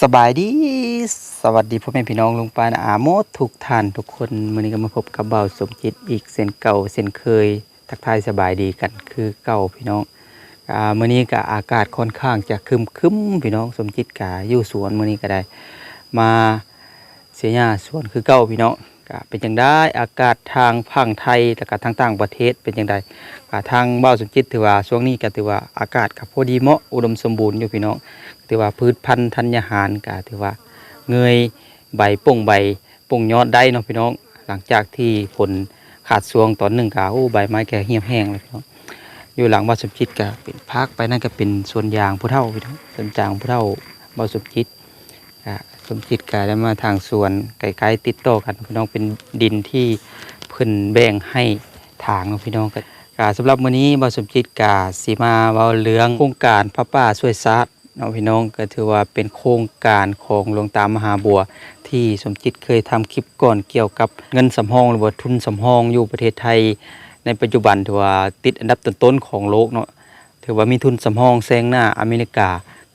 สบายดี สวัสดีพ่อแม่พี่น้องลุงปานอาโมดทุกท่านทุกคนวันนี้ก็มาพบกับเบาสมจิตอีกเส้นเก่าเส้นเคย ทักทายสบายดีกันคือเก่าพี่น้องอ่ามื่อนี้ก็อากาศค่อนข้างจะคึมคึมพี่น้องสมจิตกาอยู่สวนมื่อนี้ก็ได้ มาเสียหญ้าสวนคือเก่าพี่น้อง ก็เป็นจังได้อากาศทางฝั่งไทยแล้วก็ทางต่างประเทศเป็นจังไดก็ทางบ้าสมจิตถือว่าช่วงนี้ก็ถือว่าอากาศก็พอดีเหมาะอุดมสมบูรณ์อยู่พี่น้องถือว่าพืชพันธุ์ธัญญาหารก็ถือว่าเงยใบป่งใบป่งยอดได้เนาะพี่น้อง หลังจากที่ฝนขาดสวงตอนหนึ่งก็โอ้ใบไม้แก่เหี่ยวแห้งเลยพี่น้องอยู่หลังบ้าสมจิตก็เป็นพักไปนั่นก็เป็นสวนยางผู้เฒ่าพี่น้องสวนยางผู้เฒ่าบ้าสมจิตก็ มจิตก็ได้มาทางสวนไกลๆติดต่อกันพี่น้องเป็นดินที่เพิ่นแบ่งให้ทางพี่น้องก็ก็สำหรับมื้อนี้บ้านสมจิตก็สิมาเว้าเรื่องโครงการพระป่าช่วยซาดเนาะพี่น้องก็ถือว่าเป็นโครงการของหลวงตามหาบัว ที่สมจิตเคยทำคลิปก่อนเกี่ยวกับเงินสำรองหรือว่าทุนสำรองอยู่ประเทศไทย ในปัจจุบันถือว่าติดอันดับต้นๆของโลกเนาะถือว่ามีทุนสำรองแซงหน้าอเมริกา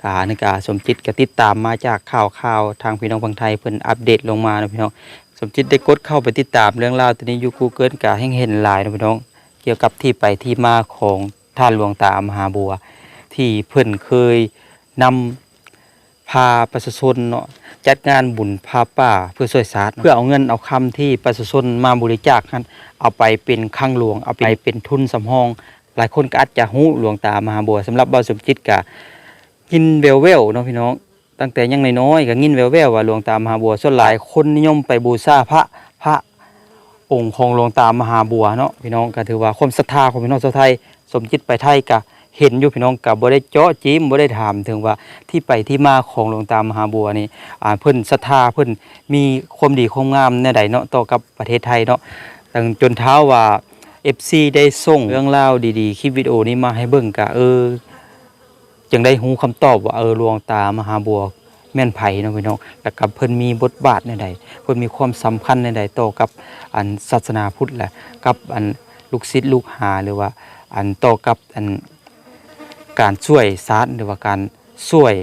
กาในกาสมจิตก็ติดตามมาจากข่าวข่าวทางพี่น้องฝั่งไทยเพิ่นอัปเดตลงมานะพี่น้องสมจิตได้กดเข้าไปติดตามเรื่องราวตัวนี้ยู่ Google กาให้เห็นหลายนะพี่น้อง เกี่ยวกับที่ไปที่มาของท่านหลวงตามหาบัว ที่เพิ่นเคยนำพาประชาชนเนาะจัดงานบุญพาป่าเพื่อช่วยสาธารณะเพื่อเอาเงินเอาคำที่ประชาชนมาบริจาคนั้นเอาไปเป็นข้างหลวงเอาไปเป็นทุนสำรอง หลายคนก็อาจจะหู้หลวงตามหาบัวสำหรับเบาสมจิตกะ ยินแววแววเนาะพี่น้อง ตั้งแต่ยังน้อยๆก็ยินแววแววว่าหลวงตามหาบัวส่วนหลายคนนิยมไปบูชาพระพระองค์ของหลวงตามหาบัวเนาะพี่น้องก็ถือว่าความศรัทธาของพี่น้องชาวไทย สมจิตไปไทยกะเห็นอยู่พี่น้องกับบ่ได้เจาะจิ้มบ่ได้ถามถึงว่าที่ไปที่มาของหลวงตามหาบัวนี่อ่าเพิ่นศรัทธาเพิ่นมีความดีความงามแนใดเนาะต่อกับประเทศไทยเนาะตั้งจนเท้าว่า FC ได้ส่งเรื่องราวดีๆคลิปวิดีโอนี้มาให้เบิ่งกะเออ จึงได้ฮู้คำตอบว่าเออหลวงตามหาบัวแม่นไผเนะพี่น้องแล้วก็เพิ่นมีบทบาทในใดเพิ่นมีความสำคัญในใดต่อกับอันศาสนาพุทธแหละกับอันลูกศิษย์ลูกหาหรือว่า อันต่อกับอันการช่วยสาธารณหรือว่าการช่วย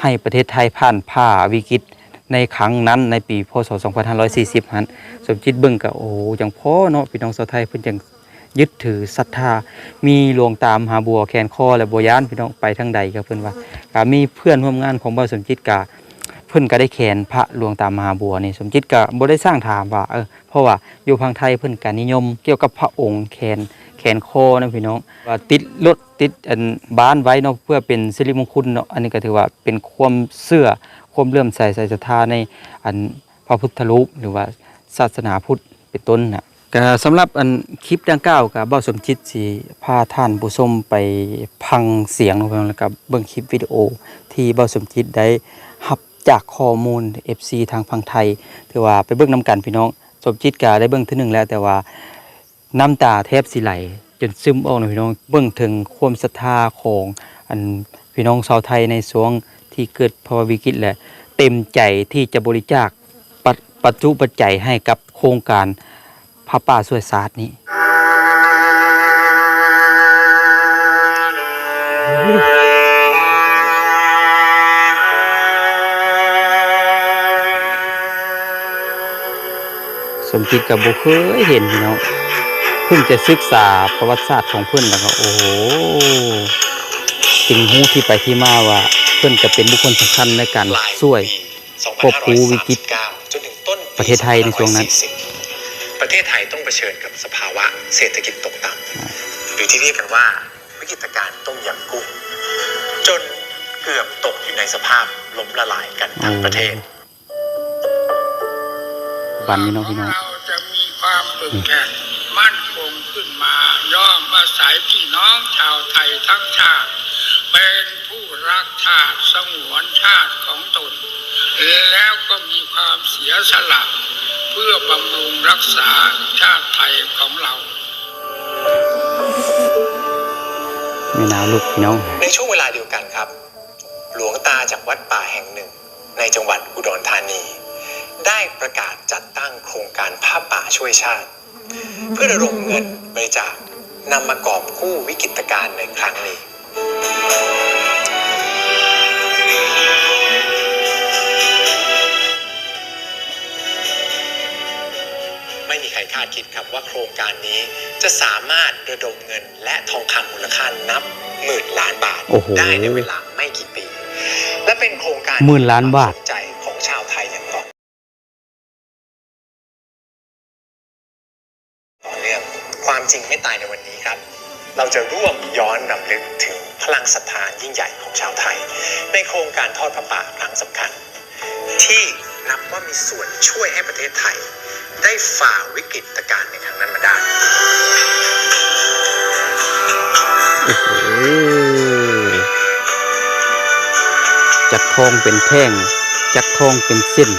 ให้ประเทศไทยผ่านผ่าวิกฤตในครั้งนั้นในปีพศ 2540นั้นสมจิตเบิ่งก็โอ้โหจังพ่อเนาะพี่น้องชาวไทยเพิ่นจัง ยึดถือศรัทธา มีหลวงตามหาบัวแคนคอและบัวยานพี่น้องไปทางใดก็เพิ่อนว่าก็มีเพื่อนร่วมงานของบ่าวสมจิตก็เพิ่อนก็ได้แขนพระหลวงตามหาบัวนี่สมจิตก็บ่ได้สร้างถามว่าเออเพราะว่าอยู่พังไทยเพิ่อนก็นิยม เกี่ยวกับพระองค์แขนแขนคอนะพี่น้องว่าติดรถติดอันบ้านไว้เนาะเพื่อเป็นสิริมงคลเนาะอันนี้ก็ถือว่าเป็นความเชื่อความเลื่อมใสใส่ศรัทธาในอันพระพุทธรูปหรือว่าศาสนาพุทธเป็นต้นน่ะ ก็สำหรับอันคลิปดังกล่าวกับเบ้าสมจิตสิพาท่านผู้ชมไปพังเสียงเนาะพี่น้องแล้วก็เบิ่งคลิปวิดีโอ ที่เบ้าสมจิตได้รับจากข้อมูล FC ทางพังไทยถือว่าไปเบิ่งนํกันพี่น้องสมจิตก็ได้เบิ่งที่หนึ่งแล้ว แต่ว่าน้ำตาแทบสิไหล จนซึมออกนะพี่น้องเบิ่งถึงความศรัทธาของอันพี่น้องชาวไทยในช่วงที่เกิดภาวะวิกฤตแหละเต็มใจที่จะบริจาคปัจปัจจุปัจจัยให้กับโครงการ พระป่าสวยศาสตนี้สมคิดกับบุเคยเห็นพี่น้องเพิ่งจะศึกษาประวัติศาสตร์ของเพื่อนแล้วก็โอ้โหจึงหู้ที่ไปที่มาว่า เพื่อนจะเป็นบุคคลสำคัญในการช่วยควบคุมวิกฤตประเทศไทยในช่วงนั้น ประเทศไทยต้องเผชิญกับสภาวะเศรษฐกิจตกต่ำหรือที่เรียกกันว่าวิกฤตการณ์ต้มยำกุ้ง จนเกือบตกอยู่ในสภาพล้มละลายกันทั้งประเทศบันนี้เน้องพี่น้องเราจะมีความปึงแผ่นมั่นคงขึ้นมาย่อมอาศัยพี่น้องชาวไทยทั้งชาติ เป็นผู้รักชาติสงวนชาติของตน แล้วก็มีความเสียสละ เพื่อบำรุงรักษาชาติไทยของเราไม่นาลูกพี่น้อง ในช่วงเวลาเดียวกันครับ หลวงตาจากวัดป่าแห่งหนึ่ง ในจังหวัดอุดรธานี ได้ประกาศจัดตั้งโครงการผ้าป่าช่วยชาติ เพื่อระดมเงินบริจาคนำมากอบกู้วิกฤตการณ์ในครั้งนี้ คิดครับว่าโครงการนี้จะสามารถระดมเงินและทองคำมูลค่านับหมื่นล้านบาทได้ในเวลาไม่กี่ปี และเป็นโครงการหมื่นล้านบาทใจของชาวไทยอย่างต่อต่อเนื่องความจริงไม่ตายในวันนี้ครับ เราจะร่วมย้อนรำลึกถึงพลังศรัทธายิ่งใหญ่ของชาวไทย ในโครงการทอดพระป่าครั้งสำคัญ ที่นับว่ามีส่วนช่วยให้ประเทศไทย ได้ฝ่าวิกฤตการณ์ในครั้งนั้นมาได้โอ้โหจักทองเป็นแท่ง จักทองเป็นเส้น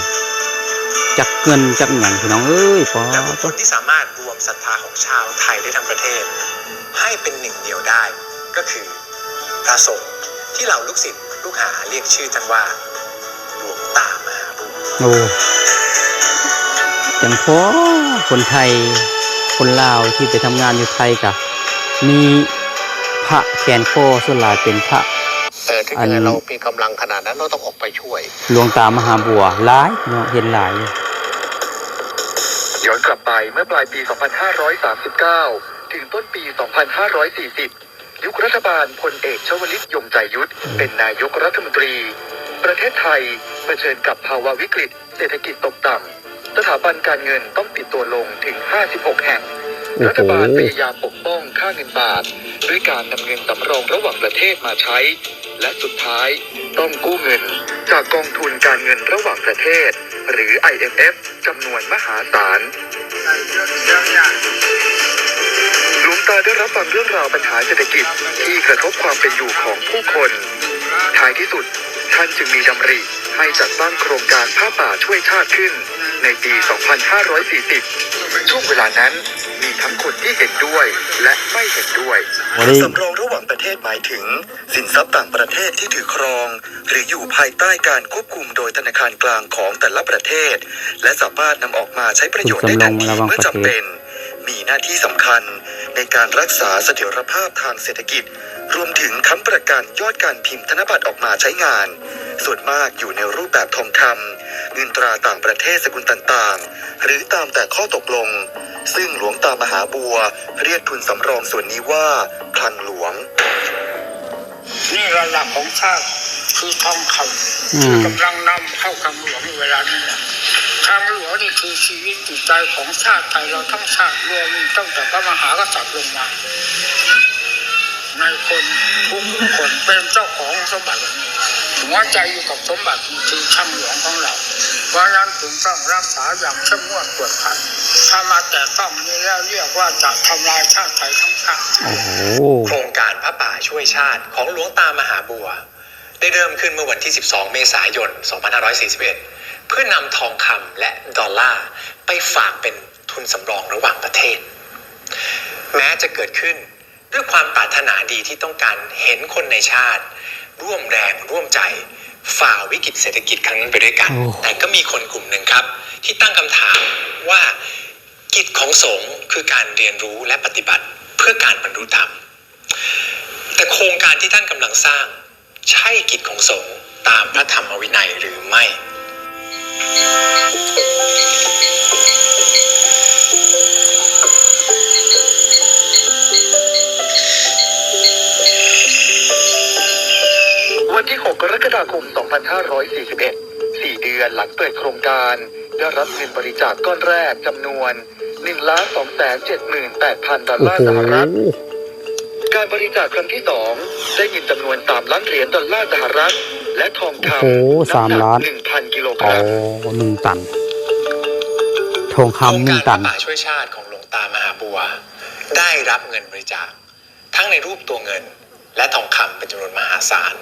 จักเงินจักหยังพี่น้องเอ้ยพอและบุคคลที่สามารถรวมศรัทธาของชาวไทยได้ทั้งประเทศ ให้เป็นหนึ่งเดียวได้ก็คือพระสงฆ์ที่เหล่าลูกศิษย์ลูกหาเรียกชื่อท่านว่าหลวงตามหาบุญโอ้ จังพอคนไทยคนลาวที่ไปทำงานอยู่ไทยกับมีพระแขนคอส่วนหลายเป็นพระแต่ถึงอันยังไงเรามีกำลังขนาดนั้นเราต้องออกไปช่วยหลวงตามหาบัวหลายเนาะเห็นหลายย้อนกลับไปเมื่อปลายปี 2539 ถึงต้นปี 2540 ยุครัฐบาลพลเอกชวลิตยงใจยุทธเป็นนายกรัฐมนตรี ประเทศไทยเผชิญกับภาวะวิกฤต เศรษฐกิจตกต่ำ สถาบันการเงินต้องปิดตัวลงถึง 56 แห่งโอ้โหรัฐบาลพยายามปกป้องค่าเงินบาท ด้วยการนำเงินสำรองระหว่างประเทศมาใช้ และสุดท้ายต้องกู้เงิน จากกองทุนการเงินระหว่างประเทศ หรือ IMF จำนวนมหาศาลหลวงตาได้รับฟังเรื่องราวปัญหาเศรษฐกิจที่กระทบความเป็นอยู่ของผู้คน ท้ายที่สุดท่านจึงมีดำริให้จัดตั้งโครงการผ้าป่าช่วยชาติขึ้น ในปี 2540 ช่วงเวลานั้นมีทั้งคนที่เห็นด้วยและไม่เห็นด้วยวันนี้สำรองระหว่างประเทศหมายถึง สินทรัพย์ต่างประเทศที่ถือครอง หรืออยู่ภายใต้การควบคุมโดยธนาคารกลางของแต่ละประเทศ และสามารถนำออกมาใช้ประโยชน์ได้ทันทีเมื่อจำเป็น มีหน้าที่สำคัญในการรักษาเสถียรภาพทางเศรษฐกิจ รวมถึงค้ำประกันยอดการพิมพ์ธนบัตรออกมาใช้งาน ส่วนมากอยู่ในรูปแบบทองคำ เงินตราต่างประเทศสกุลต่างๆ หรือตามแต่ข้อตกลง ซึ่งหลวงตามหาบัว เรียกทุนสำรองส่วนนี้ว่าคลังหลวง นี่ระหลักของชาติคือทองคอืำมกำลังนำเข้าคำหลวงในเวลานี้แหละคำหลวงนี่คือชีวิตจิตใจของชาติไทยเราทั้งชาติรวมตั้งแต่พระมหากษัตริย์ลงมาในคนทุกคนเป็นเจ้าของสมบัติ หัวใจอยู่กับสมบัติคือคำหลวงของเราเพราะฉะนั้นถึงต้องรักษาอย่างเข้มงวดกวดขันถ้ามาแต่ต้องนี้แล้วเรียกว่าจะทำลายชาติไทยทั้งชาติโอ้โหโครงการพระป่าช่วยชาติของหลวงตามหาบัว ได้เริ่มขึ้นเมื่อวันที่ 12 เมษายน 2541 เพื่อนำทองคำและดอลลาร์ไปฝากเป็นทุนสำรองระหว่างประเทศ แม้จะเกิดขึ้นด้วยความปรารถนาดีที่ต้องการเห็นคนในชาติ ร่วมแรงร่วมใจฝ่าวิกฤตเศรษฐกิจครั้งนั้นไปด้วยกันโอ้แต่ก็มีคนกลุ่มหนึ่งครับ ที่ตั้งคำถามว่ากิจของสงฆ์คือการเรียนรู้และปฏิบัติเพื่อการบรรลุธรรม แต่โครงการที่ท่านกำลังสร้าง ใช่กิจของสงฆ์ตามพระธรรมวินัยหรือไม่ วันที่ 6 กรกฎาคม 2541 4 เดือนหลังเปิดโครงการ ได้รับเงินบริจาคก้อนแรกจำนวน1 2 7 8 0 0 0ดอลโอ้ลาร์โหสหรัฐ การบริจาคครั้งที่ 2 ได้เงินจำนวน 3 ล้านเหรียญดอลลาร์สหรัฐ และทองคโอ้โหำสามล้านหนึ่งพันกิโลกอ๋อรัมหนึ่งตัน ทองโครงคำหนึ่กางรพตัระนป่าช่วยชาติของหลวงตามหาบัว ได้รับเงินบริจาค ทั้งในรูปตัวเงิน และทองคำเป็นจำนวนมหาศาล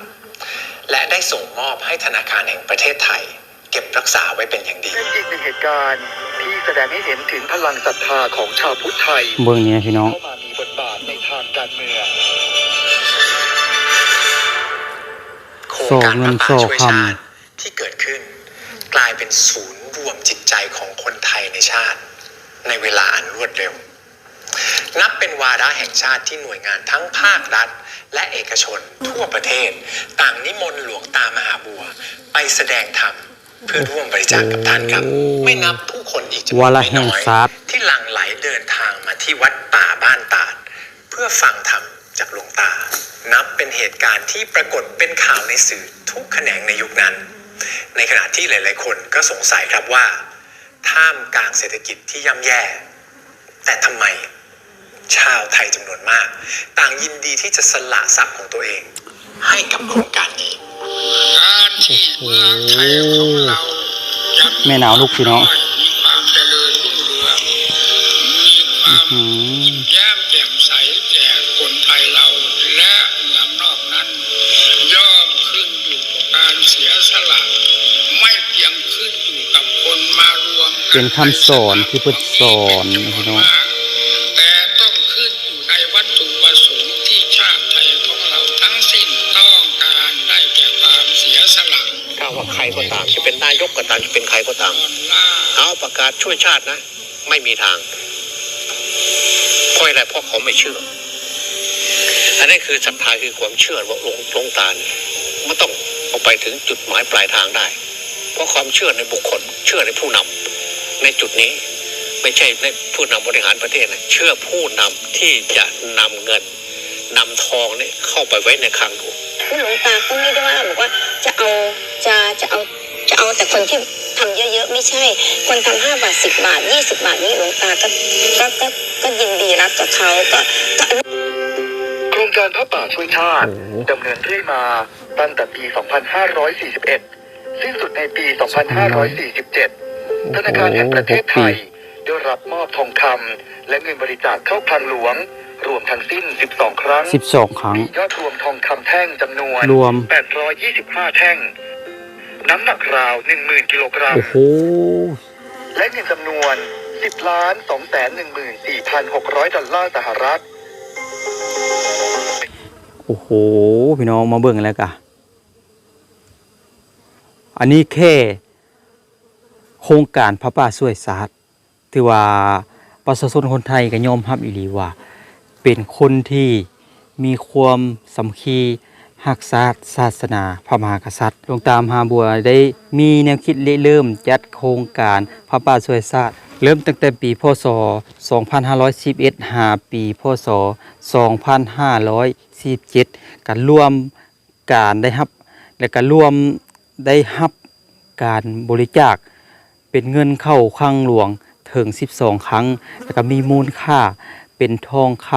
และได้ส่งมอบให้ธนาคารแห่งประเทศไทย เก็บรักษาไว้เป็นอย่างดีเป็นอีกหนึ่งเหตุการณ์ที่แสดงให้เห็นถึงพลังศรัทธาของชาวพุทธไทยเบื้องนี้นะพี่น้องเข้ามามีบทบาทในทางการเมืองโครงการพระป่าช่วยชาติที่เกิดขึ้น กลายเป็นศูนย์รวมจิตใจของคนไทยในชาติ ในเวลาอันรวดเร็ว นับเป็นวาระแห่งชาติที่หน่วยงานทั้งภาครัฐ และเอกชนทั่วประเทศ ต่างนิมนต์หลวงตามหาบัว ไปแสดงธรรมเพื่อร่วมบริจาคกับท่านครับโอ้ไม่นับผู้คนอีกจำนววานละไม่แห่งน้อยศาสตร์ที่หลั่งไหลเดินทางมาที่วัดป่าบ้านตาด เพื่อฟังธรรมจากหลวงตา นับเป็นเหตุการณ์ที่ปรากฏเป็นข่าวในสื่อทุกแขนงในยุคนั้น ในขณะที่หลาย ๆ คนก็สงสัยครับว่า ท่ามกลางเศรษฐกิจที่ย่ำแย่ แต่ทำไม ชาวไทยจำนวนมาก ต่างยินดีที่จะสละทรัพย์ของตัวเอง ให้กับโครงการนี้ การที่เมืองไทยของเราจะแม่หนาวลูกพี่น้อง มีความเจริญรุ่งเรืองมีความอืมแย้มแจ่มใสแก่คนไทยเราและเมืองนอกนั้น ย่อมขึ้นอยู่กับการเสียสละ ไม่เพียงขึ้นอยู่กับคนมารวมกัเป็นคำสอนที่เพิ่นสอนนะพี่น้องแต่ ว่าใครก็ตาม จะเป็นนายกก็ตามจะเป็นใครก็ตาม เอาประกาศช่วยชาตินะ ไม่มีทางเพราะอะไรเพราะเขาไม่เชื่อ อันนี้คือศรัทธาคือความเชื่อว่าหลวงหลงตาเนี่ยมันต้องเอาไปถึงจุดหมายปลายทางได้ เพราะความเชื่อในบุคคล เชื่อในผู้นำในจุดนี้ไม่ใช่ในผู้นำบริหารประเทศนะเชื่อผู้นำที่จะนำเงินนำทองเนี่ยเข้าไปไว้ในคลังหลวงคือหลวงตาก็ไม่ได้ว่าบอกว่าจะจะเอาจะ เอาแต่คนที่ทำเยอะๆไม่ใช่ คนทำห้าบาทสิบบาทยี่สิบาทนี่หลวงตาก็ก็ก็ก็ยินดีรับกับเขาก็ก็อนุโครงการพระป่าช่วยชาติโอ้โหดำเนินเรื่อยมาตั้งแต่ปี 2541 สิ้นสุดในปี 2547 ธนาคารแห่งประเทศไทยได้รับมอบทองคำและเงินบริจาคเข้าคลังหลวง รวมทั้งสิ้น 12 ครั้งสิบสองครั้งมียอดรวมทองคำแท่งจำนวนรวม 825 แท่ง น้ำหนักราว10,000กิโลกรัม โอ้โห และเงินจำนวน10ล้าน2 1 4 6 0 0ดอลลาร์สหรัฐ โอ้โห พี่น้องมาเบิ่งแล้วกะ อันนี้แค่โครงการพระป่าช่วยศาสตร์ถือว่าประชาชนคนไทยก็ยอมรับอีหลีว่า เป็นคนที่มีความสามัคคี หักษาสตร์ศาสนาพระมหากษัตริย์หลวงตามหาบัวได้มีแนวคิดเริ่มจัดโครงการพระป่าช่วยศาสตร์เริ่มตั้งแต่ปีพศ 2511 หาปีพศ 2547การร่วมการได้รับ และก็ร่วมได้รับการบริจาคเป็นเงินเข้าคลังหลวงถึง 12 ครั้ง แล้วก็มีมูลค่าเป็นทองค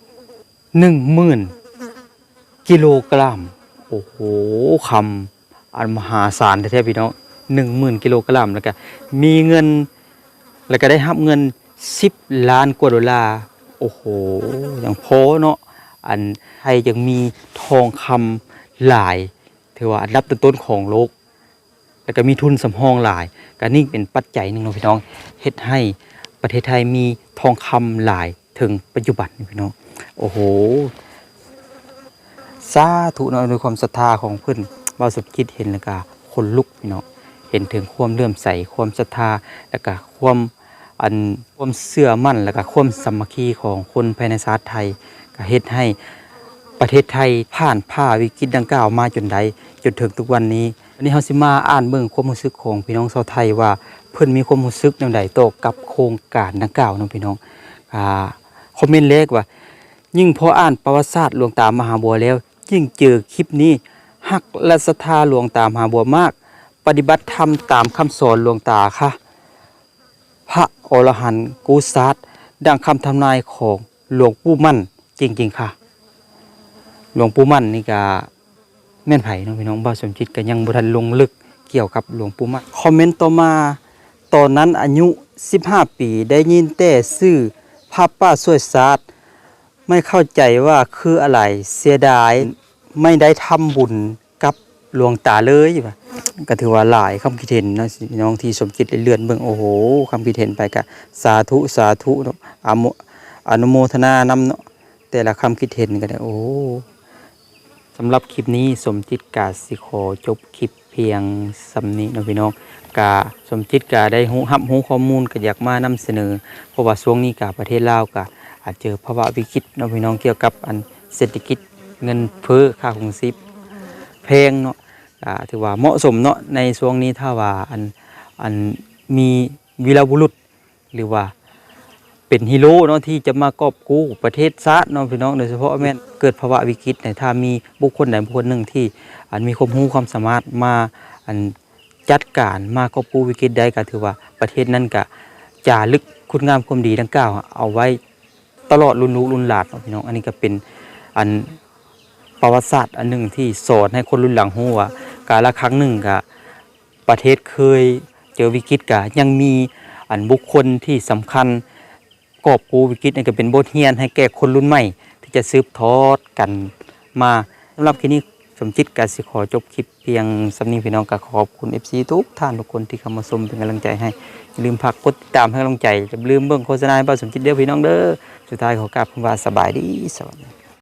ำหนึ่งหมื่น กิโลกรัมโอ้โหคำอันมหาศาลแท้ๆพี่น้องหนึ่งหมื่นกิโลกรัมแล้วก็มีเงินแล้วก็ได้รับเงิน10ล้านกว่าดอลลาร์โอ้โหอย่างโพเนาะอันไทยยังมีทองคำหลายถือว่าอันดับต้นๆของโลก แล้วก็มีทุนสำรองหลายก็นี่เป็นปัจจัยหนึ่งเนาะพี่น้องเฮ็ดให้ประเทศไทยมีทองคำหลายถึงปัจจุบันพี่น้องโอ้โห สาธุเนาะด้วยความศรัทธาของเพิ่อนบ่าวสมคิดเห็นแล้วก็คนลุกพี่น้องเห็นถึงความเลื่อมใสความศรัทธาแล้วก็ความอันความเชื่อมั่นแล้วก็ความสามัคคีของคนภายในชาติไทยก็เฮ็ดให้ประเทศไทยผ่านผ้าวิกฤตดังกล่าวมาจนใดจนถึงทุกวันนี้อันนี้เฮาสิมาอ่านเบิ่งความรู้สึกของพี่น้องชาวไทยว่าเพิ่นมีความรู้สึกแนวใดต่อกับโครงการดังกล่าวเนาะพี่น้องอ่าคอมเมนต์แรกว่า ยิ่งพออ่านประวัติศาสตร์หลวงตามหาบัวแล้ว ยิ่งเจอคลิปนี้หักและศรัทธาหลวงตามหาบัวมาก ปฏิบัติธรรมตามคำสอนหลวงตาค่ะ พระอรหันต์กูซาดดังคำทำนายของหลวงปู่มั่นจริง ๆ ค่ะ หลวงปู่มั่นนี่ก็แม่นไผ่น้องพี่น้องบ่าวสมจิตก็ยังบ่ทันลงลึกเกี่ยวกับหลวงปู่มั่นคอมเมนต์ต่อมาตอนนั้นอายุ 15 ปีได้ยินแต่ชื่อพระป้าสวยศาสตร์ ไม่เข้าใจว่าคืออะไรเสียดายไม่ได้ทำบุญกับหลวงตาเลยว่ะก็ถือว่าหลายคำคิดเห็นนะน้องที่สมคิดได้เลื่อนเบิ่งโอ้โหคำคิดเห็นไปกะสาธุสาธุเนาะอนุโมทนานำเนาะแต่ละคำคิดเห็นก็ได้โอ้สำหรับคลิปนี้สมจิตกาสิขอจบคลิปเพียงสำนี้นะพี่น้องกาสมจิตกาได้หูรับหูข้อมูลก็อยากมานำเสนอ เพราะว่าช่วงนี้กาประเทศลาวกะ อาจเจอภาวะวิกฤตเนาะพี่น้องเกี่ยวกับอันเศรษฐกิจเงินเฟ้อค่าของชีพแพงเนาะถือว่าเหมาะสมเนาะในช่วงนี้ถ้าว่าอันอันมีวีรบุรุษหรือว่าเป็นฮีโร่เนาะที่จะมากอบกู้ประเทศชาติเนาะพี่น้องโดยเฉพาะแม่เกิดภาวะวิกฤตเนี่ยถ้ามีบุคคลใดบุคคลหนึ่งที่อันมีความรู้ความสามารถมาอันจัดการมากอบกู้วิกฤตได้ก็ถือว่าประเทศนั้นก็จารึกคุณงามความดีดังกล่าวเอาไว้ ตลอดรุ่นลูกรุ่นหลานพี่น้องอันนี้ก็เป็นอันประวัติศาสตร์อันหนึ่งที่สอนให้คนรุ่นหลังรู้ว่ากาละครั้งหนึ่งก็ประเทศเคยเจอวิกฤตก็ยังมีอันบุคคลที่สำคัญกอบกู้วิกฤตนี่ก็เป็นบทเรียนให้แก่คนรุ่นใหม่ ที่จะสืบทอดกันมาสำหรับคลิปนี้ มจิตกสิขอจบคลิปเพียงสำนีพี่น้องก็ขอบคุณ FC ทุกท่านทุกคนที่เข้ามาชมเป็นกำลังใจให้อย่าลืมพักกดติดตามให้กำลังใจอย่าลืมเบิ่งโฆษณาให้ป้าสมจิตเด้อพี่น้องเด้อสุดท้ายขอกราบคำว่าสบายดีสวัสดี